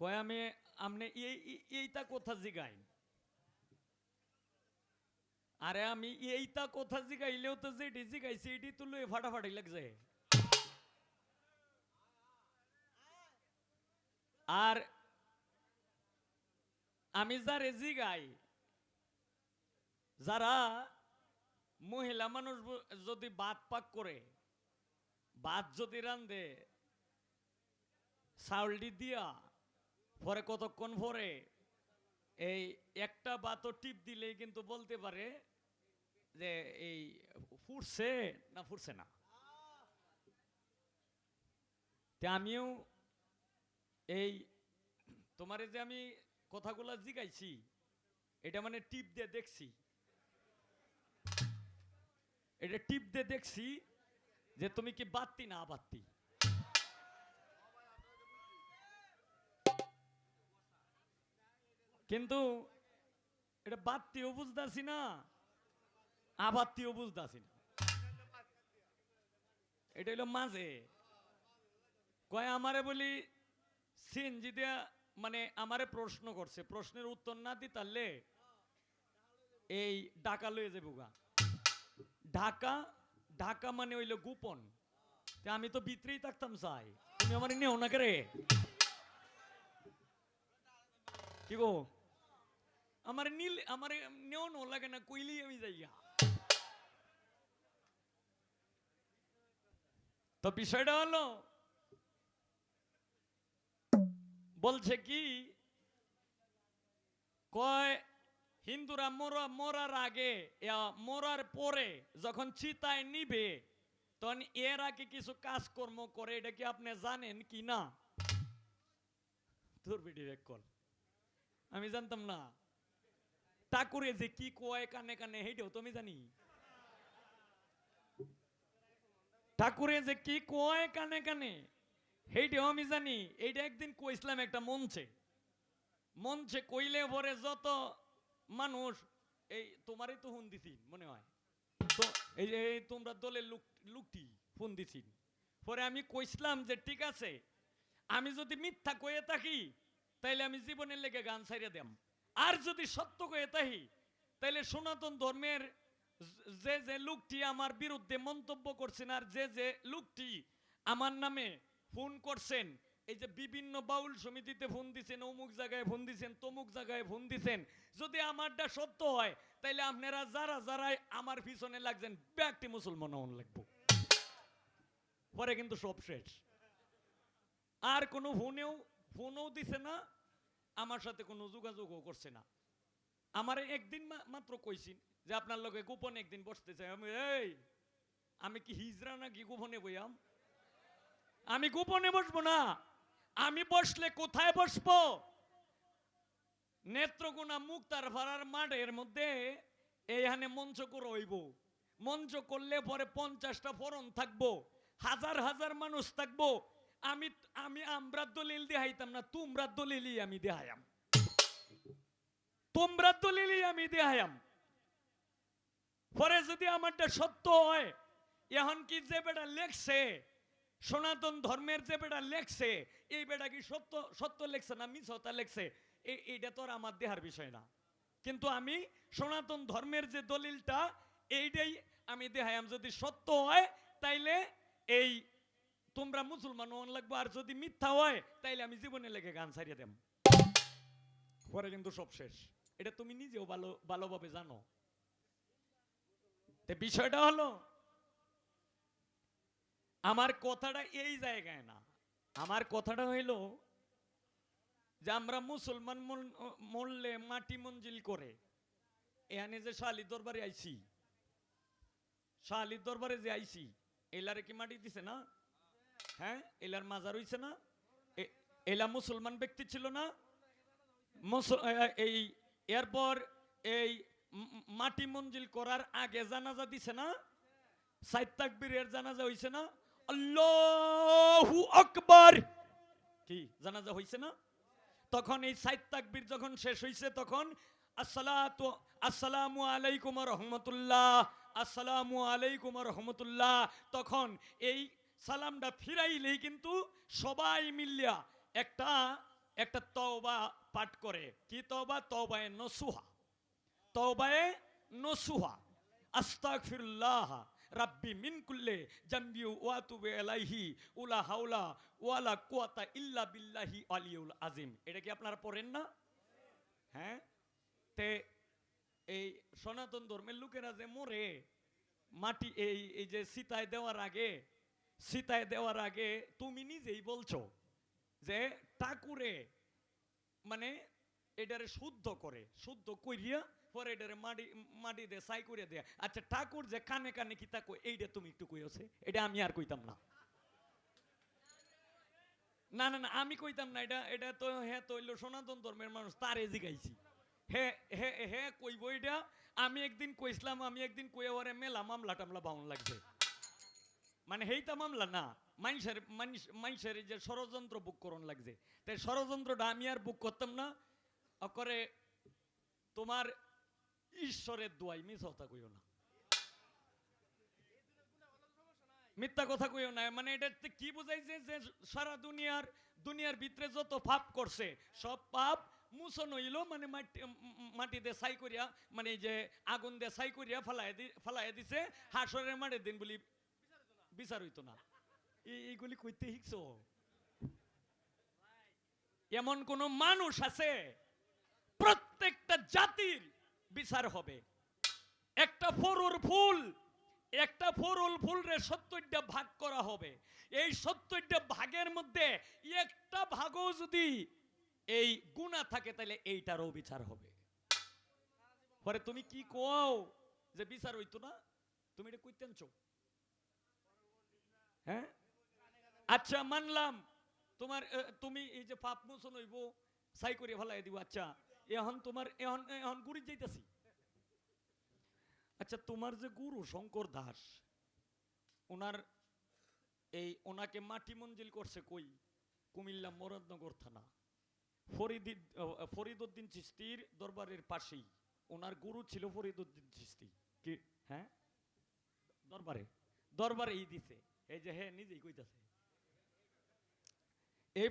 কয়, আমি এই- এইটা কথা জিগাই আরে, আমি এইটা কথা জিগাইলেও তো যেটি জিগাইছি, এটি তো লয়ে ফাটাফাটি লাগছে। আর আমি যারে জিগাই, যারা মহিলা মানুষ যদি ভাত পাক করে ভাত যদি রান্ধে চাউলটি দিয়া পরে কতক্ষণ পরে এই একটা বাতো টিপ দিলেই কিন্তু বলতে পারে যে এই ফুটছে না ফুটছে না। আমিও এই তোমারে যে আমি কথাগুলো জিগাইছি, এটা মানে টিপ দিয়ে দেখছি। এটা টিপ দিয়ে দেখছি যে তুমি কি বাত্তি না বাত্তি কিন্তু এটা বাত্তিও বুঝতেছি না আবাত্তিও বুঝতেছি না। এটা হলো মাঝে। কয় আমারে বলি সিএনজি দিয়া মানে আমারে প্রশ্ন করছে, প্রশ্নের উত্তর না দি তাহলে এই ঢাকা লয়ে যাব গা। ঢাকা ঢাকা মানে হইল গোপন। আমি তো ভিতরেই থাকতাম, চাই। তুমি আমার নেও না করে কি গো? আমার নীল, আমার নেও নো লাগে না কইলেই আমি যাইয়া। তো বিষয়টা হলো, বলছে কি, কয়, হিন্দুরা মরা, মরার আগে মরার পরে যখন চিতায় নিবে, তখন এর আগে কিছু কাজকর্ম করে, এটা কি আপনি জানেন কি না? আমি জানতাম না। ঠাকুরে যে কি কয়, কানে কানে হেইটাও তো আমি জানি। ঠাকুরে যে কি কয়, কানে কানে হেইটাও আমি জানি। এইটা একদিন কইছিলাম একটা মঞ্চে। মঞ্চে কইলে পরে যত মানুষ, এই তোমারই তো ফোন দিছি, মনে হয়। তো এই যে তোমরা দলের লোক, লোকটি ফোন দিছি। পরে আমি কইছিলাম যে ঠিক আছে, আমি যদি মিথ্যা কয়ে থাকি, তাইলে আমি জীবনের লেগে গান ছাইরে দেম। আর যদি সত্য কয়ে থাকি তাইলে সনাতন ধর্মের যে- যে লোকটি আমার বিরুদ্ধে মন্তব্য করছেন আর যে যে লোকটি আমার নামে ফোন করছেন, এই যে বিভিন্ন বাউল সমিতিতে ফোন দিছেন, অমুক জায়গায় ফোন দিছেন, তমুক জায়গায় ফোন দিছেন, যদি আমারটা সত্য হয়, তাইলে আপনারা যারা যারা আমার পিছনে লাগছেন ব্যাগটি মুসলমান হন লাগবো। পরে কিন্তু সব শেষ। আর কোনো ফোনেও, ফোনও দিছে না আমার সাথে কোনো যোগাযোগও করছে না। আমার একদিন মাত্র কইছি যে আপনার লগে গোপন একদিন বসতে চাই। আমি, এই, আমি কি হিজরা নাকি গোপনে বইয়াম? আমি গোপনে বসবো না। আমি বসলে কোথায় বসবো? নেত্রকোনা মুক্তার ভাড়ার মাঠের মধ্যে এইখানে মঞ্চ করে হইব। মঞ্চ করলে পরে পঞ্চাশটা ফরন থাকব। হাজার হাজার মানুষ থাকব। আমি আমি আমরা দলিল দেখাইতাম না তোমরা দলিলই আমি দেখাইয়াম। তোমরা দলিলই আমি দেখাইয়াম। পরে যদি আমারটা সত্য হয়, এখন কি যে বেটা লেখছে, সনাতন ধর্মের যে বেটা লেখছে, এই বেটা কি সত্য সত্য লেখছে না মিছতা লেখছে? এইটা তো আর আমার দেহার বিষয় না। কিন্তু আমি সনাতন ধর্মের যে দলিলটা, এইটাই আমি দেহায়াম যদি সত্য হয়, তাইলে এই তোমরা মুসলমান হন লাগবো, আর যদি মিথ্যা হয়, তাইলে আমি জীবনে লেগে গান ছাড়িয়ে দেম। পরে কিন্তু সব শেষ। এটা তুমি নিজেও ভালো, ভালোভাবে জানো। বিষয়টা হলো, আমার কথাটা এই জায়গায় না। আমার কথাটা হইল যে আমরা মুসলমান মরলে মাটি মঞ্জিল করে। এখানে যে শালি দরবারে আইছি শালির দরবারে যে আইছি, এলারে কি মাটি দিছে না? হ্যাঁ এলার মাজার হইছে না? এলা মুসলমান ব্যক্তি ছিল না? এই, এরপর এই মাটি মঞ্জিল করার আগে জানাজা দিছে না? সাইদ তাকবীরের জানাজা হইছে না? আল্লাহু আকবার! কি, জানাজা হইছে না? তখন এই সাইদ তাকবীর যখন শেষ হইছে, তখন আসসালাতু, আসসালামু আলাইকুম রহমতুল্লাহ, আসসালামু আলাইকুম রহমতুল্লাহ, তখন এই সালামটা ফিরাইলেই কিন্তু সবাই মিলিয়া একটা একটা তওবা পাঠ করে। কি তওবা? তওবায়ে নসুহা। তওবায়ে নসুহা। আস্তাগফিরুল্লাহ, রাব্বি মিন কুল্লে জামবি ওয়া তুবু উলা হাওলা ওয়ালা কুওয়াতা ইল্লা বিল্লাহি আলিউল আযীম এটা কি আপনারা পড়েন না? হ্যাঁ? তে এই সনাতন ধর্মের লোকেরা যে মরে, মাটি এই এই যে সীতায় দেওয়ার আগে সীতায় দেওয়ার আগে তুমি নিজেই বলছো যে ঠাকুরে মানে এটারে শুদ্ধ করে, শুদ্ধ কইরিয়া পরে এটারে মাটি মাটি দিয়ে সাই করে আচ্ছা ঠাকুর যে কানে কানে কি তা কই এইটা তুমি একটু কইছে এটা আমি আর কইতাম না। না না না, আমি কইতাম না, এটা এটা তো হ্যাঁ সনাতন ধর্মের মানুষ, তারে জিগাইছি। হে হে হে কইব এটা, আমি একদিন কইছিলাম আমি একদিন কইয়া ওরে মেলা মামলা টামলা বাউন লাগছে মানে হেইতা মামলা না। মানুষের মানুষ মানুষের যে ষড়যন্ত্র বুক করন লাগছে। তাই ষড়যন্ত্রটা আমি আর বুক করতাম না। করে তোমার ঈশ্বরের দোয়াই মিস কথা কইও না। মিথ্যা কথা কইও না। মানে এটা কি বুঝাইছে যে সারা দুনিয়ার দুনিয়ার ভিতরে যত পাপ করছে সব পাপ মুছন হইল মানে মাটি উম, মাটিতে ছাই করিয়া মানে যে আগুন দিয়ে ছাই করিয়া ফালাই দি ফালাই দিছে হাসরের মাঠের দিন বলি বিচার হইতো না। এই- এইগুলি কইতে শিখছো এমন কোন মানুষ আছে, প্রত্যেকটা জাতির বিচার হবে। একটা ফরুর ফুল, একটা ফরুল ফুল রে সত্তরটা ভাগ করা হবে। এই সত্তরটা ভাগের মধ্যে একটা ভাগও যদি এই গুণা থাকে, তাহলে এইটারও বিচার হবে। পরে তুমি কি কও যে বিচার হইতো না? তুমি এটা কইতেন হ্যাঁ? আচ্ছা মানলাম। তোমার তুমি এই যে পাপ মোচন হইব সাই করে ফেলাই দিব আচ্ছা। এখন তোমার এখন এখন গুড়ি যাইতাছি। আচ্ছা তোমার যে গুরু শঙ্কর দাস ওনার এই ওনাকে মাটি মঞ্জিল করছে কই? কুমিল্লা মোরাদনগর থানা। ফরিদি আহ, ফরিদউদ্দিন চিস্তির দরবারের পাশেই। ওনার গুরু ছিল ফরিদউদ্দিন চিস্তি কি হ্যাঁ? দরবারে। দরবারে এই দিছে। এই যে নিজেই কইতাছে। এই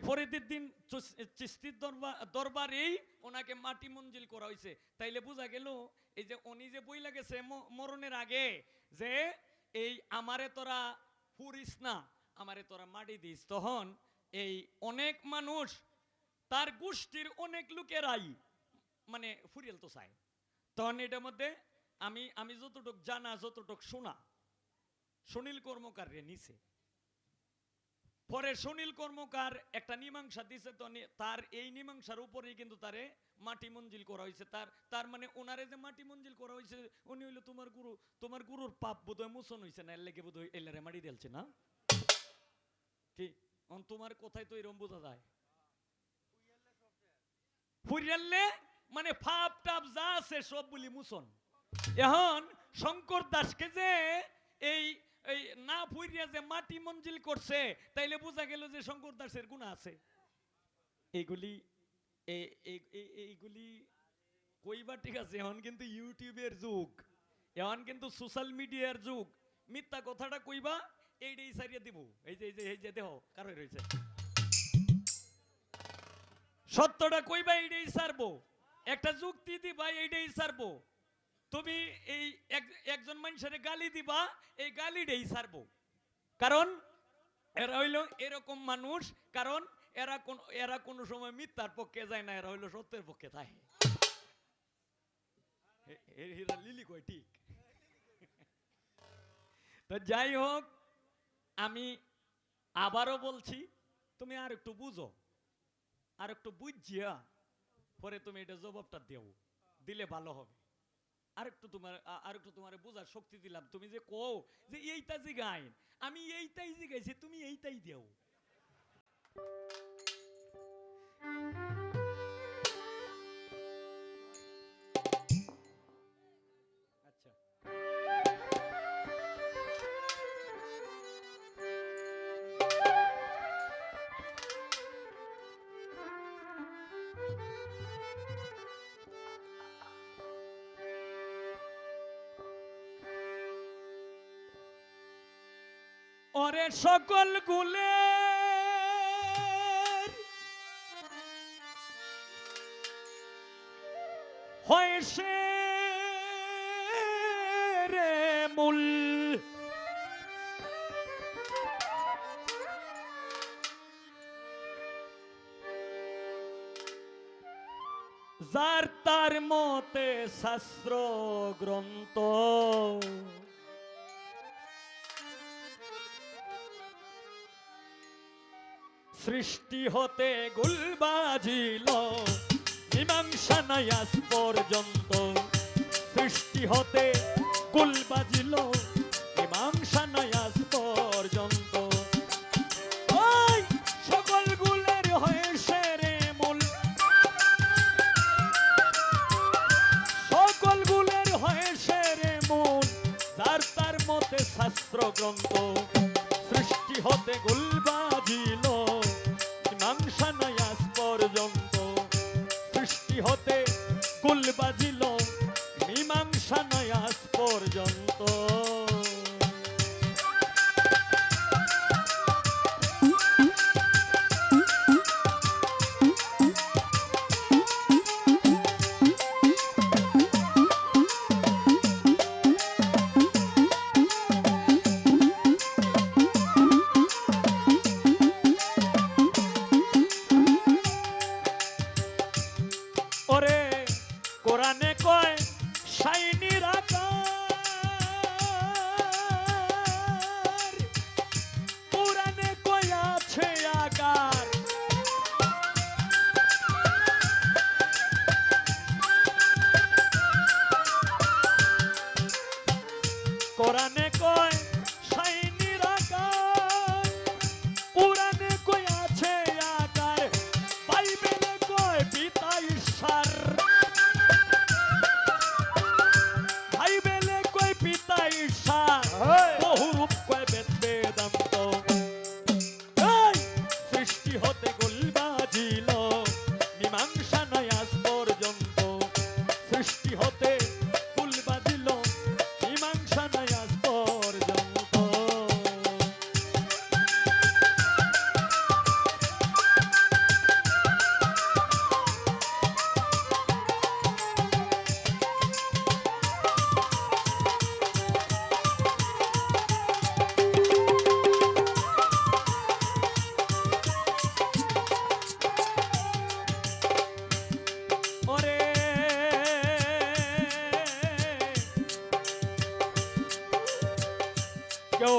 চুস- চিস্তির দরবার দরবারেই ওনাকে মাটি মঞ্জিল করা হয়েছে তাইলে বোঝা গেল, এই যে উনি যে বই লাগেছে মরণের আগে যে এই আমারে তোরা ফুরিস না, আমারে তোরা মাটি দিস, তখন এই অনেক মানুষ তার গোষ্ঠীর অনেক লোকেরাই মানে ফুরিয়াল তো চায়। তখন এটার মধ্যে আমি আমি যতটুক জানা, যতটুক শোনা সুনীল কর্মকার রে নিছে। পরে সুনীল কর্মকার একটা মীমাংসা দিছে তো তার এই মীমাংসার উপরেই কিন্তু তারে মাটি মঞ্জিল করা হয়েছে তার তার মানে ওনারে যে মাটি মঞ্জিল করা হয়েছে উনি হইল তোমার গুরু, তোমার গুরুর পাপ বোধহয় মোচন হয়েছে না, এর লেগে বোধহয় এলারে মাটি দিলছে না? কি? তোমার কোথায় তো এরকম বোঝা যায়। মানে ফাপ টাপ যা আছে সব বলি মুসন এখন শঙ্কর দাসকে যে এই এই না ফুরিয়া যে মাটি মঞ্জিল করছে, তাইলে বোঝা গেল যে শঙ্কর দাসের গুণ আছে। এই- এইগুলি কইবা ঠিক আছে, এখন কিন্তু ইউটিউবের যুগ। এখন কিন্তু সোশ্যাল মিডিয়ার যুগ। মিথ্যা কথাটা কইবা এইটাই সারিয়ে দিব। এই যে এই যে এই যে দেহ কারও রয়েছে সত্যটা কইবা এইটাই সারবো। একটা যুক্তি দিবা এইটাই সারবো। তুমি এই একজন মানুষের গালি দিবা, এই গালিটাই সারবো। কারণ এরা হইল এরকম মানুষ, কারণ এরা কোন, এরা কোনো সময় মিথ্যার পক্ষে যায় না, এরা হইল সত্যের পক্ষে থাকে। এরা লিলি কয়, ঠিক? তো যাই হোক, আমি আবারও বলছি, তুমি আর একটু বুঝো, আর একটু বুঝিয়া পরে তুমি এটা জবাবটা দেও, দিলে ভালো হবে। আর একটু তোমার আরেকটু তোমার বোঝার শক্তি দিলাম। তুমি যে কও যে এইটা যে জিগাই আমি এইটাই যে গাইছি তুমি এইটাই দেও। ওরে সকল গুলে হয়েছে রে মূল। যার তার মতে শাস্ত্র গ্রন্থ সৃষ্টি হতে গুল বাজিল মীমাংসা নাই আজ পর্যন্ত সৃষ্টি হতে গুল বাজিল মীমাংসা নাই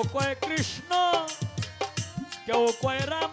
কয় কৃষ্ণ কেউ কয় রাম